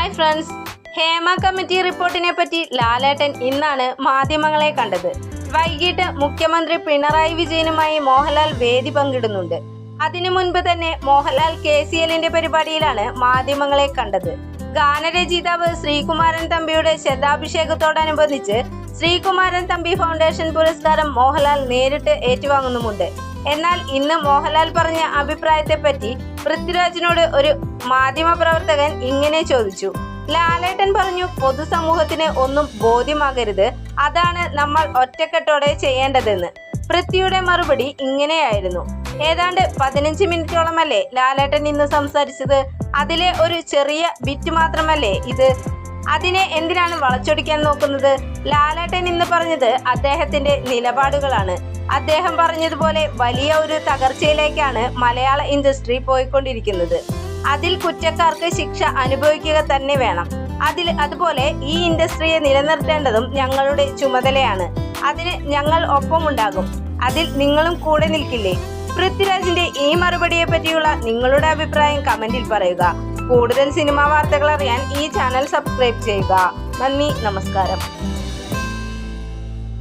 Hi friends Hema committee റിപ്പോർട്ടിനെ പറ്റി ലാലേട്ടൻ ഇന്നാണ് മാധ്യമങ്ങളെ കണ്ടത്. വൈകിട്ട് മുഖ്യമന്ത്രി പിണറായി വിജയനുമായി മോഹൻലാൽ വേദി പങ്കിടുന്നുണ്ട്. അതിനു മുൻപ് തന്നെ മോഹൻലാൽ കെ സി എല്ലിന്റെ പരിപാടിയിലാണ് മാധ്യമങ്ങളെ കണ്ടത്. ഗാനരചയിതാവ് ശ്രീകുമാരൻ തമ്പിയുടെ ശതാഭിഷേകത്തോടനുബന്ധിച്ച് ശ്രീകുമാരൻ തമ്പി ഫൗണ്ടേഷൻ പുരസ്കാരം മോഹൻലാൽ നേരിട്ട് ഏറ്റുവാങ്ങുന്നുമുണ്ട്. എന്നാൽ ഇന്ന് മോഹൻലാൽ പറഞ്ഞ അഭിപ്രായത്തെ പറ്റി പൃഥ്വിരാജിനോട് ഒരു മാധ്യമപ്രവർത്തകൻ ഇങ്ങനെ ചോദിച്ചു. ലാലേട്ടൻ പറഞ്ഞു പൊതുസമൂഹത്തിന് ഒന്നും ബോധ്യമാകരുത്. അതാണ് നമ്മൾ ഒറ്റക്കെട്ടോടെ ചെയ്യേണ്ടതെന്ന്. പൃഥ്വിയുടെ മറുപടി ഇങ്ങനെയായിരുന്നു. ഏതാണ്ട് പതിനഞ്ച് മിനിറ്റോളമല്ലേ ലാലേട്ടൻ ഇന്ന് സംസാരിച്ചത്? അതിലെ ഒരു ചെറിയ ബിറ്റ് മാത്രമല്ലേ ഇത്? അതിനെ എന്തിനാണ് വളച്ചൊടിക്കാൻ നോക്കുന്നത്? ലാലേട്ടൻ ഇന്ന് പറഞ്ഞത് അദ്ദേഹത്തിന്റെ നിലപാടുകളാണ്. അദ്ദേഹം പറഞ്ഞതുപോലെ വലിയ ഒരു തകർച്ചയിലേക്കാണ് മലയാള ഇൻഡസ്ട്രി പോയിക്കൊണ്ടിരിക്കുന്നത്. അതിൽ കുറ്റക്കാർക്ക് ശിക്ഷ അനുഭവിക്കുക തന്നെ വേണം. അതിൽ അതുപോലെ ഈ ഇൻഡസ്ട്രിയെ നിലനിർത്തേണ്ടതും ഞങ്ങളുടെ ചുമതലയാണ്. അതിന് ഞങ്ങൾ ഒപ്പമുണ്ടാകും. അതിൽ നിങ്ങളും കൂടെ നിൽക്കില്ലേ? പൃഥ്വിരാജിന്റെ ഈ മറുപടിയെ പറ്റിയുള്ള നിങ്ങളുടെ അഭിപ്രായം കമന്റിൽ പറയുക. കൂടുതൽ സിനിമാ വാർത്തകൾ അറിയാൻ ഈ ചാനൽ സബ്സ്ക്രൈബ് ചെയ്യുക. നന്ദി നമസ്കാരം.